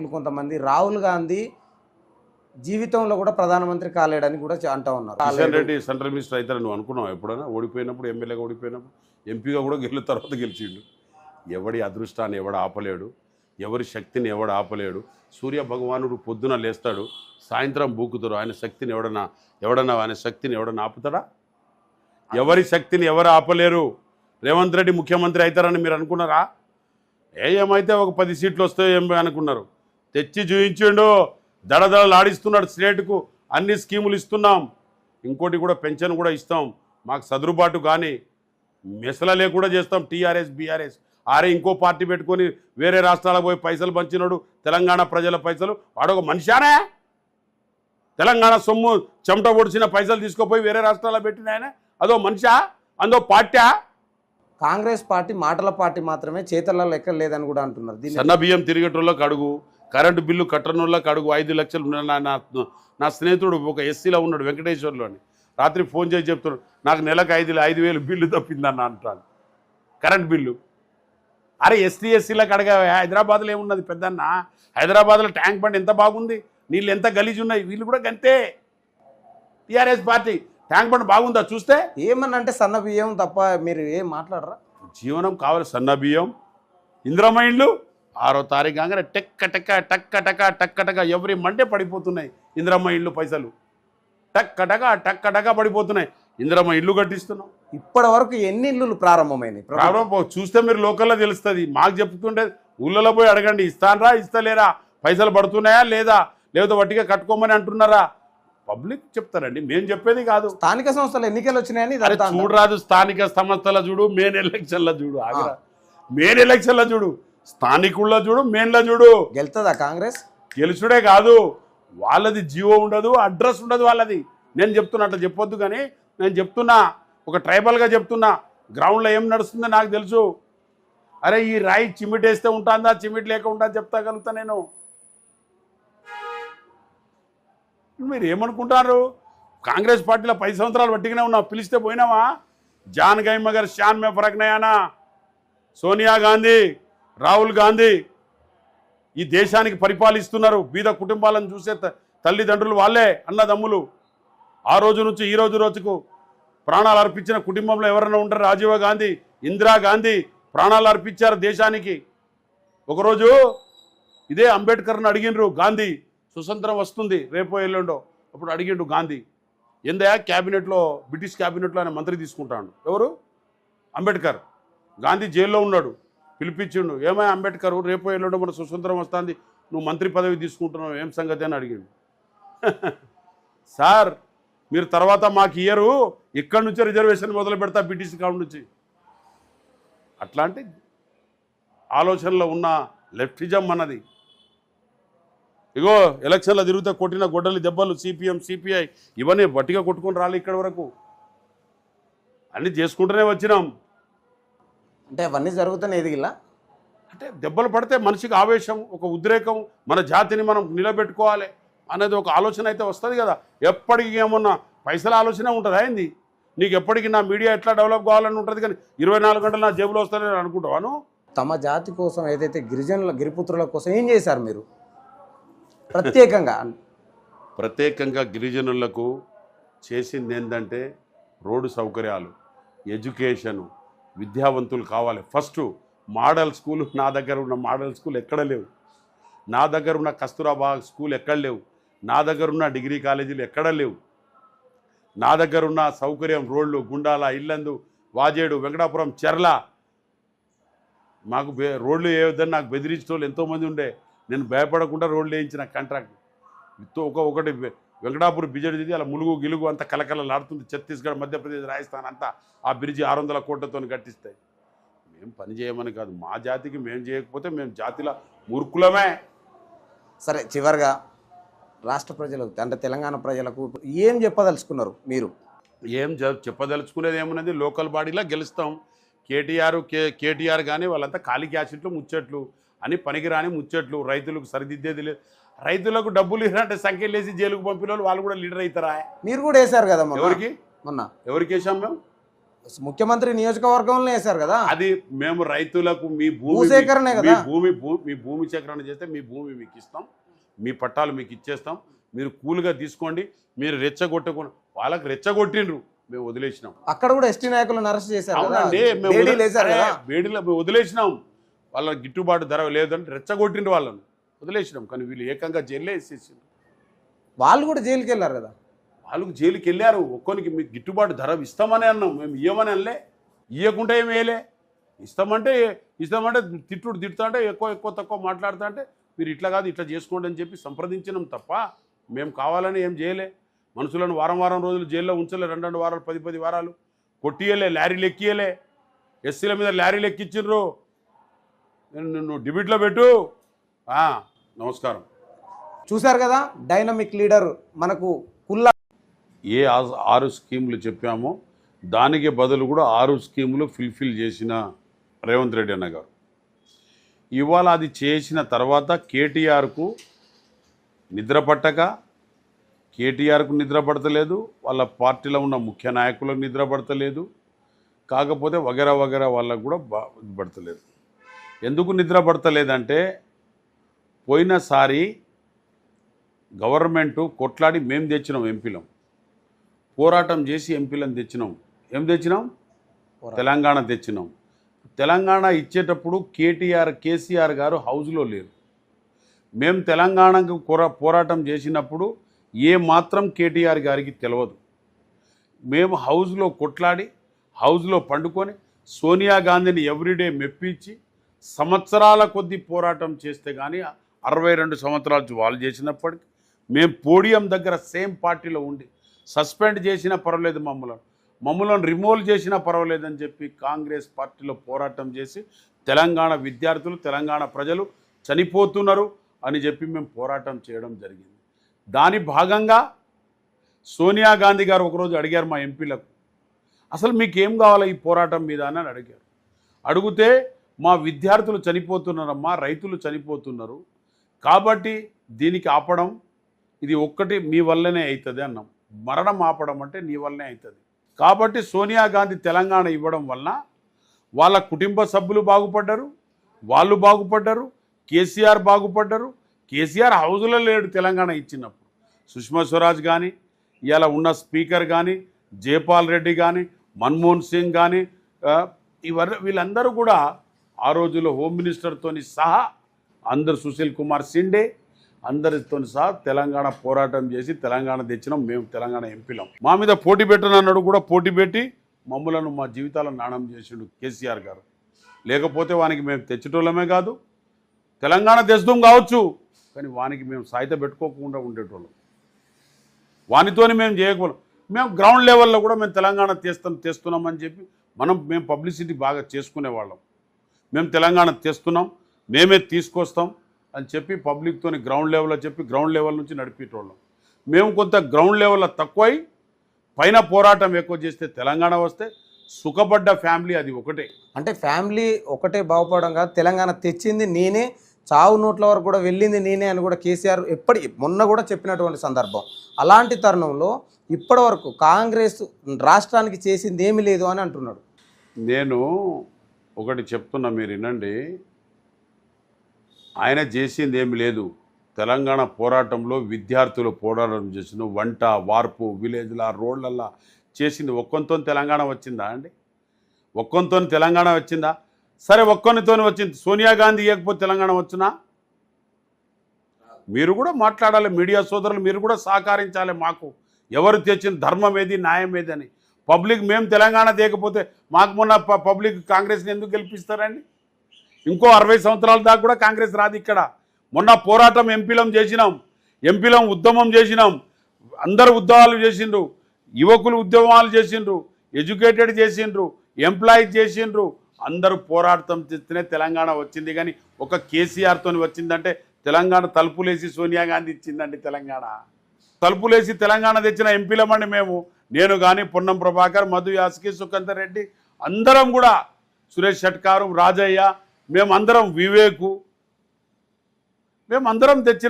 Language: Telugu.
నాయకులు కొంతమంది. రాహుల్ గాంధీ జీవితంలో కూడా ప్రధానమంత్రి కాలేడని కూడా అంటా ఉన్నారు. కిషన్. రెడ్డి సెంట్రల్ మినిస్టర్ అవుతారని నువ్వు అనుకున్నావు ఎప్పుడైనా? ఓడిపోయినప్పుడు ఎమ్మెల్యేగా ఓడిపోయినప్పుడు ఎంపీగా కూడా గెలిచిన తర్వాత గెలిచిండు. ఎవడి అదృష్టాన్ని ఎవడు ఆపలేడు? ఎవరి శక్తిని ఎవడు ఆపలేడు? సూర్య భగవానుడు పొద్దున లేస్తాడు సాయంత్రం బూకుతారు ఆయన శక్తిని ఎవడన్నా ఎవడన్నా ఆయన శక్తిని ఎవడన్నా ఆపుతాడా? ఎవరి శక్తిని ఎవరు ఆపలేరు? రేవంత్ రెడ్డి ముఖ్యమంత్రి అవుతారని మీరు అనుకున్నారా? ఏ ఏమైతే ఒక పది సీట్లు వస్తాయో ఏం అనుకున్నారు. తెచ్చి చూయించిండు. దడదడలు ఆడిస్తున్నాడు స్టేట్కు. అన్ని స్కీములు ఇస్తున్నాం. ఇంకోటి కూడా పెన్షన్ కూడా ఇస్తాం. మాకు సదురుబాటు కానీ మెసలలే కూడా చేస్తాం టీఆర్ఎస్ బీఆర్ఎస్. ఆరే ఇంకో పార్టీ పెట్టుకొని వేరే రాష్ట్రాలకు పోయి పైసలు పంచినాడు తెలంగాణ ప్రజల పైసలు. వాడొక మనిషానే? తెలంగాణ సొమ్ము చెమట ఒడిచిన పైసలు తీసుకుపోయి వేరే రాష్ట్రాల్లో పెట్టిన ఆయన? అదో మనిషా? అందో పార్టీ? కాంగ్రెస్ పార్టీ మాటల పార్టీ మాత్రమే చేతల్లో లెక్క లేదని కూడా అంటున్నారు. సన్న బియ్యం తిరిగేటోళ్ళకి అడుగు. కరెంటు బిల్లు కట్టనోళ్ళకి అడుగు ఐదు లక్షలు ఉన్న నా నా- స్నేహితుడు ఒక ఎస్సీలో ఉన్నాడు వెంకటేశ్వర్లో అని. రాత్రి ఫోన్ చేసి చెప్తున్నాడు నాకు నెలకు ఐదు ఐదు వేలు బిల్లు తప్పిందన్న అంటాను కరెంట్ బిల్లు. అరే ఎస్టీ ఎస్సీలకు అడగా హైదరాబాద్లో ఏమున్నది పెద్దన్న? హైదరాబాద్లో ట్యాంక్ బండ్ ఎంత బాగుంది? నీళ్ళు ఎంత గలీజ్ ఉన్నాయి? వీళ్ళు కూడా గంతే. టీఆర్ఎస్ పార్టీ ట్యాంక్ బండ్ బాగుందా? చూస్తే. ఏమన్నా అంటే సన్న బియ్యం తప్ప మీరు ఏం మాట్లాడరా? జీవనం కావాలి సన్న బియ్యం. ఇంద్రమ్మ ఇండ్లు ఆరో తారీఖు కాగానే టెక్క టెక్క టక్క టక టక్క టక ఎవరి మండే పడిపోతున్నాయి. ఇంద్రమ్మ ఇల్లు పైసలు. టక్క టక టక్క టక పడిపోతున్నాయి. ఇంద్రమ్మ ఇల్లు కట్టిస్తున్నాం. ఇప్పటి వరకు ఎన్ని ఇల్లులు ప్రారంభమైనాయి? ప్రభుత్వం? ప్రాబ్లం చూస్తే మీరు లోకల్లో తెలుస్తుంది. మాకు చెప్తుంటే ఊళ్ళలో పోయి అడగండి ఇస్తానరా ఇస్తలేరా? పైసలు పడుతున్నాయా లేదా? లేదా వట్టిగా కట్టుకోమని అంటున్నారా? పబ్లిక్ చెప్తారండి. మేము చెప్పేది కాదు. స్థానిక సంస్థలు ఎన్నికలు వచ్చినాయని. చూడరాదు స్థానిక సంస్థల చూడు మెయిన్ ఎలక్షన్ల చూడు ఆగరా. మెయిన్ ఎలక్షన్ల చూడు. స్థానికుల్లో చూడు మెయిన్లో చూడు. గెలుతుందా కాంగ్రెస్? గెలుచుడే కాదు. వాళ్ళది జీవో ఉండదు అడ్రస్ ఉండదు వాళ్ళది. నేను చెప్తున్నా అట్లా చెప్పొద్దు కానీ నేను చెప్తున్నా ఒక ట్రైబల్గా చెప్తున్నా గ్రౌండ్లో ఏం నడుస్తుందో నాకు తెలుసు. అరే ఈ రాయి చిమిటేస్తే ఉంటుందా చిమిటి లేక ఉంటుందా చెప్తాగలుగుతా నేను. మీరు ఏమనుకుంటారు? కాంగ్రెస్ పార్టీలో పది సంవత్సరాలు పట్టిగానే ఉన్నావు పిలిస్తే పోయినావా? జాన్ గైమ్మ గారు షాన్ మే ఫరక్ నయానా సోనియా గాంధీ రాహుల్ గాంధీ ఈ దేశానికి పరిపాలిస్తున్నారు. బీద కుటుంబాలను చూసే త- తల్లిదండ్రులు వాళ్ళే అన్నదమ్ములు. ఆ రోజు నుంచి ఈ రోజు రోజుకు ప్రాణాలు అర్పించిన కుటుంబంలో ఎవరైనా ఉంటారు? రాజీవ్ గాంధీ ఇందిరా గాంధీ ప్రాణాలు అర్పించారు దేశానికి. ఒకరోజు ఇదే అంబేద్కర్ని అడిగినరు గాంధీ సుతంత్రం వస్తుంది రేపో ఎల్లుండో అప్పుడు అడిగిండు గాంధీ. ఎందయా క్యాబినెట్లో బ్రిటిష్ క్యాబినెట్లో ఆయన మంత్రి తీసుకుంటాడు. ఎవరు? అంబేద్కర్. గాంధీ జైల్లో ఉన్నాడు. పిలిపించిండు. ఏమై అంబేద్కర్ రేపు ఎల్లుండో మన సుతంత్రం వస్తుంది నువ్వు మంత్రి పదవి తీసుకుంటున్నావు ఏం సంగతి అని అడిగిండు. సార్ మీరు తర్వాత మాకు ఇయ్యరు ఇక్కడి నుంచే రిజర్వేషన్ మొదలు పెడతా బ్రిటిష్ కాడి నుంచి. అట్లాంటి ఆలోచనలో ఉన్న లెఫ్టిజం అన్నది. ఇగో ఎలక్షన్లో తిరుగుతా కొట్టిన గొడ్డలి దెబ్బలు సిపిఎం సిపిఐ ఇవన్నీ బట్టిగా కొట్టుకొని రాలి ఇక్కడి వరకు. అన్నీ చేసుకుంటూనే వచ్చినాం. అంటే అవన్నీ జరుగుతున్నాయి ఎదిగిలా అంటే దెబ్బలు పడితే మనిషికి ఆవేశం ఒక ఉద్రేకం మన జాతిని మనం నిలబెట్టుకోవాలి అనేది ఒక ఆలోచన అయితే వస్తుంది కదా. ఎప్పటికీ ఏమన్నా పైసల ఆలోచన ఉంటుంది అయింది నీకు ఎప్పటికీ నా మీడియా ఎట్లా డెవలప్ కావాలని ఉంటుంది కానీ ఇరవై నాలుగు గంటలు నా జేబులో వస్తానని అనుకుంటావాను తమ జాతి కోసం ఏదైతే గిరిజనుల గిరిపుత్రుల కోసం ఏం చేశారు మీరు? ప్రత్యేకంగా. ప్రత్యేకంగా గిరిజనులకు చేసింది ఏంటంటే రోడ్డు సౌకర్యాలు ఎడ్యుకేషను విద్యావంతులు కావాలి. ఫస్ట్ మోడల్ స్కూల్ నా దగ్గర ఉన్న మోడల్ స్కూల్ ఎక్కడ లేవు. నా దగ్గర ఉన్న కస్తూరాబా స్కూల్ ఎక్కడ లేవు. నా దగ్గర ఉన్న డిగ్రీ కాలేజీలు ఎక్కడ లేవు. నా దగ్గర ఉన్న సౌకర్యం రోడ్లు గుండాల ఇల్లందు వాజేడు వెంకటాపురం చెర్ల. మాకు బే రోడ్లు విధంగా నాకు బెదిరించిన వాళ్ళు ఎంతోమంది ఉండే. నేను భయపడకుండా రోడ్లు వేయించిన కాంట్రాక్ట్ ఒక ఒకటి వెంకటాపురం బిజెడి అలా ములుగు గిలుగు అంతా కలకలలాడుతుంది ఛత్తీస్గఢ్ మధ్యప్రదేశ్ రాజస్థాన్ అంతా ఆ బ్రిడ్జి ఆరు వందల కోట్లతో కట్టిస్తాయి. మేము పని చేయమని కాదు మా జాతికి మేము చేయకపోతే మేము జాతిలో మూర్ఖులమే. సరే చివరిగా రాష్ట్ర ప్రజలకు అంటే తెలంగాణ ప్రజలకు ఏం చెప్పదలుచుకున్నారు మీరు? ఏం చెప్పదలుచుకునేది ఏమున్నది లోకల్ బాడీలో గెలుస్తాం. కేటీఆర్ కే కేటీఆర్ కానీ వాళ్ళంతా ఖాళీ క్యాసెట్లు ముచ్చట్లు అని పనికిరాని ముచ్చట్లు. రైతులకు సరిదిద్దేది లేదు రైతులకు డబ్బులు ఇవ్వాలంటే సంఖ్యలు వేసి జైలుకు పంపిన వాళ్ళు వాళ్ళు కూడా లీడర్ అవుతారా? మీరు కూడా వేశారు కదా ఎవరికి? మొన్న. ఎవరికి వేసాం మేము? ముఖ్యమంత్రి నియోజకవర్గంలో వేశారు కదా? అది మేము రైతులకు మీ భూమి భూసేకరణే మీ కదా. భూమి మీ భూమి సేకరణ చేస్తే మీ భూమి మీకు ఇస్తాం. మీ పట్టాలు మీకు ఇచ్చేస్తాం. మీరు కూల్గా తీసుకోండి. మీరు రెచ్చగొట్టకుండా వాళ్ళకి రెచ్చగొట్టిండ్రు. మేము వదిలేసినాం. అక్కడ కూడా ఎస్టీ నాయకులను అరెస్ట్ చేశారు వేడీలు మేము వదిలేసినాం. వాళ్ళ గిట్టుబాటు ధర లేదంటే రెచ్చగొట్టిండ్రు వాళ్ళని. వదిలేసినాం. కానీ వీళ్ళు ఏకంగా జైల్లో వేసేసిండ్రు. వాళ్ళు కూడా జైలుకి వెళ్ళారు కదా? వాళ్ళకు జైలుకి వెళ్ళారు ఒక్కొనికి మీకు గిట్టుబాటు ధర ఇస్తామని అన్నాం. మేము ఇవ్వమని అనలే. ఇవ్వకుండా ఏమి వేయలే. ఇస్తామంటే ఇస్తామంటే తిట్టుడు తిడుతా అంటే ఎక్కువ ఎక్కువ తక్కువ మాట్లాడుతా అంటే మీరు ఇట్లా కాదు ఇట్లా చేసుకోండి అని చెప్పి సంప్రదించినాం తప్ప మేము కావాలని ఏం చేయలే. మనుషులను వారం వారం రోజులు జైల్లో ఉంచలే. రెండు రెండు వారాలు పది పది వారాలు కొట్టియలే లారీలు ఎక్కియలే. ఎస్సీల మీద లారీలు ఎక్కించిండ్రు నేను నువ్వు డిబిట్లో పెట్టు. నమస్కారం. చూశారు కదా డైనమిక్ లీడర్ మనకు కుల్లా ఏ ఆరు స్కీములు చెప్పామో దానికి బదులు కూడా ఆరు స్కీములు ఫిల్ఫిల్ చేసిన రేవంత్ రెడ్డి అన్న గారు. ఇవాళ అది చేసిన తర్వాత కేటీఆర్కు నిద్ర పట్టక కేటీఆర్కు నిద్ర పడతలేదు వాళ్ళ పార్టీలో ఉన్న ముఖ్య నాయకులకు నిద్ర పడతలేదు కాకపోతే వగేరా వగేరా వాళ్ళకు కూడా బా పడతలేదు. ఎందుకు నిద్ర పడతలేదంటే పోయినసారి గవర్నమెంటు కొట్లాడి మేము తెచ్చినాం ఎంపీలం. పోరాటం చేసి ఎంపీలను తెచ్చినాం. ఏం తెచ్చినాం? తెలంగాణ తెచ్చినాం. తెలంగాణ ఇచ్చేటప్పుడు కేటీఆర్ కేసీఆర్ గారు హౌస్లో లేరు. మేము తెలంగాణకు కోర పోరాటం చేసినప్పుడు ఏ మాత్రం కేటీఆర్ గారికి తెలియదు మేము హౌస్లో కొట్లాడి హౌస్లో పండుకొని సోనియా గాంధీని ఎవ్రీడే మెప్పించి సంవత్సరాల కొద్దీ పోరాటం చేస్తే కానీ అరవై రెండు సంవత్సరాలు వాళ్ళు చేసినప్పటికీ మేము పోడియం దగ్గర సేమ్ పార్టీలో ఉండి సస్పెండ్ చేసినా పర్వాలేదు మమ్మల్ని. మమ్మల్ని రిమూవ్ చేసినా పర్వాలేదని చెప్పి కాంగ్రెస్ పార్టీలో పోరాటం చేసి తెలంగాణ విద్యార్థులు తెలంగాణ ప్రజలు చనిపోతున్నారు అని చెప్పి మేము పోరాటం చేయడం జరిగింది. దాని భాగంగా సోనియా గాంధీ గారు ఒకరోజు అడిగారు మా ఎంపీలకు అసలు మీకు ఏం కావాలా ఈ పోరాటం మీద? అని అడిగారు. అడిగితే మా విద్యార్థులు చనిపోతున్నారమ్మా రైతులు చనిపోతున్నారు కాబట్టి దీనికి ఆపడం ఇది ఒక్కటి మీ వల్లనే అవుతుంది అన్నాం. మరణం ఆపడం అంటే నీ వల్లనే అవుతుంది కాబట్టి సోనియా గాంధీ తెలంగాణ ఇవ్వడం వలన వాళ్ళ కుటుంబ సభ్యులు బాగుపడ్డారు వాళ్ళు బాగుపడ్డారు కేసీఆర్ బాగుపడ్డారు. కేసీఆర్ హౌస్లో లేడు తెలంగాణ ఇచ్చినప్పుడు. సుష్మా స్వరాజ్ కానీ ఇలా ఉన్న స్పీకర్ కానీ జయపాల్ రెడ్డి కానీ మన్మోహన్ సింగ్ కానీ ఇవర్ వీళ్ళందరూ కూడా ఆ రోజుల్లో హోమ్ మినిస్టర్తోని సహా అందరు సుశీల్ కుమార్ సిండే అందరితో సహా తెలంగాణ పోరాటం చేసి తెలంగాణ తెచ్చినాం మేము తెలంగాణ ఎంపీలం. మా మీద పోటీ పెట్టనన్నాడు కూడా పోటీ పెట్టి మమ్మలను మా జీవితాలను నాణం చేసిండు కేసీఆర్ గారు. లేకపోతే వానికి మేము తెచ్చేటోళ్ళమే కాదు తెలంగాణ తెస్తాం కావచ్చు కానీ వానికి మేము సాయిత పెట్టుకోకుండా ఉండేటోళ్ళం. వానితోని మేము చేయకపోలేం మేము గ్రౌండ్ లెవెల్లో కూడా మేము తెలంగాణ తెస్తాం తెస్తున్నామని చెప్పి మనం మేము పబ్లిసిటీ బాగా చేసుకునేవాళ్ళం మేము తెలంగాణ తెస్తున్నాం మేమే తీసుకొస్తాం అని చెప్పి పబ్లిక్తోని గ్రౌండ్ లెవెల్లో చెప్పి గ్రౌండ్ లెవెల్ నుంచి నడిపేటోళ్ళం. మేము కొంత గ్రౌండ్ లెవెల్లో తక్కువై పైన పోరాటం ఎక్కువ చేస్తే తెలంగాణ వస్తే సుఖపడ్డ ఫ్యామిలీ అది ఒకటే. అంటే ఫ్యామిలీ ఒకటే బాగుపడడం కాదు తెలంగాణ తెచ్చింది నేనే చావు నోట్ల వరకు కూడా వెళ్ళింది నేనే అని కూడా కేసీఆర్ ఎప్పటి మొన్న కూడా చెప్పినటువంటి సందర్భం. అలాంటి తరుణంలో ఇప్పటి వరకు కాంగ్రెస్ రాష్ట్రానికి చేసింది ఏమీ లేదు అని అంటున్నాడు. నేను ఒకటి చెప్తున్నా మీరు వినండి. ఆయన చేసింది ఏమి లేదు. తెలంగాణ పోరాటంలో విద్యార్థులు పోరాటం చేసిన వంట వార్పు విలేజ్లా రోడ్లల్లా చేసింది ఒక్కొంతో తెలంగాణ వచ్చిందా అండి? ఒక్కొంతో తెలంగాణ వచ్చిందా? సరే ఒక్కొనితో వచ్చింది. సోనియా గాంధీ ఇవ్వకపోతే తెలంగాణ వచ్చినా? మీరు కూడా మాట్లాడాలి. మీడియా సోదరులు మీరు కూడా సహకరించాలి మాకు. ఎవరు తెచ్చిన ధర్మం ఏది న్యాయం ఏది అని. పబ్లిక్ మేము తెలంగాణ తీయకపోతే మాకు మొన్న పబ్లిక్ కాంగ్రెస్ని ఎందుకు గెలిపిస్తారండి? ఇంకో అరవై సంవత్సరాల దాకా కూడా కాంగ్రెస్ రాదు ఇక్కడ. మొన్న పోరాటం ఎంపీలం చేసినాం. ఎంపీలం ఉద్యమం చేసినాం. అందరు ఉద్యమాలు చేసిండ్రు. యువకులు ఉద్యమాలు చేసిండ్రు. ఎడ్యుకేటెడ్ చేసిండ్రు. ఎంప్లాయీ చేసిండ్రు. అందరూ పోరాటం చేస్తేనే తెలంగాణ వచ్చింది కానీ ఒక కేసీఆర్తో వచ్చిందంటే తెలంగాణ తలుపులేసి సోనియా గాంధీ ఇచ్చిందండి తెలంగాణ. తలుపులేసి తెలంగాణ తెచ్చిన ఎంపీలమండి మేము. నేను కానీ పొన్నం ప్రభాకర్ మధు యాస్కి సుఖందర్ రెడ్డి అందరం కూడా. సురేష్ షట్కారు రాజయ్య మేమందరం వివేకు. మేమందరం తెచ్చిన